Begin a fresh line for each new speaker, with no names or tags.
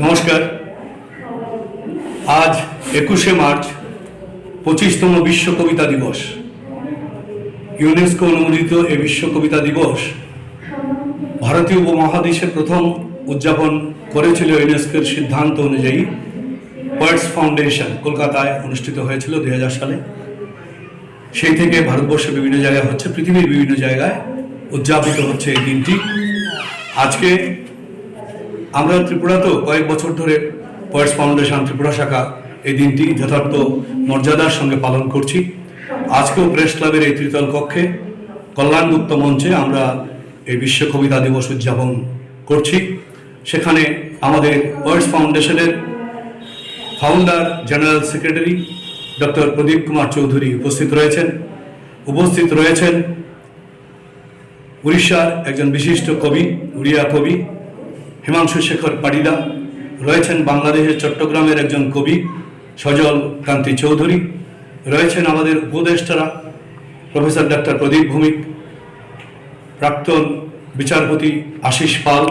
নমস্কার। আজ একুশে মার্চ, পঁচিশতম বিশ্ব কবিতা দিবস। ইউনেস্কো অনুমোদিত এ বিশ্ব কবিতা দিবস ভারতীয় উপমহাদেশে প্রথম উদযাপন করেছিল ইউনেস্কোর সিদ্ধান্ত অনুযায়ী পোয়েটস ফাউন্ডেশন, কলকাতায় অনুষ্ঠিত হয়েছিল দুই হাজার সালে। সেই থেকে ভারতবর্ষের বিভিন্ন জায়গায় হচ্ছে, পৃথিবীর বিভিন্ন জায়গায় উদযাপিত হচ্ছে এই দিনটি। আজকে আমরা ত্রিপুরাতেও কয়েক বছর ধরে পোয়েটস ফাউন্ডেশন, ত্রিপুরা শাখা এই দিনটি যথার্থ মর্যাদার সঙ্গে পালন করছি। আজকেও প্রেস ক্লাবের এই ত্রিতল কক্ষে কল্যাণগুপ্ত মঞ্চে আমরা এই বিশ্ব কবিতা দিবস উদযাপন করছি। সেখানে আমাদের পোয়েটস ফাউন্ডেশনের founder general secretary doctor Pradip Kumar Chowdhury উপস্থিত রয়েছেন। উপস্থিত রয়েছেন উড়িষ্যার একজন বিশিষ্ট কবি, উড়িয়া কবি হিমাংশু শেখর পাডিদা রয়েছেন বাংলাদেশের চট্টগ্রামের একজন কবি, সজল কান্তি চৌধুরী। রয়েছেন আমাদের উপদেষ্টারা, প্রফেসর ডাক্তার প্রদীপ ভৌমিক, প্রাক্তন বিচারপতি আশিস পাল।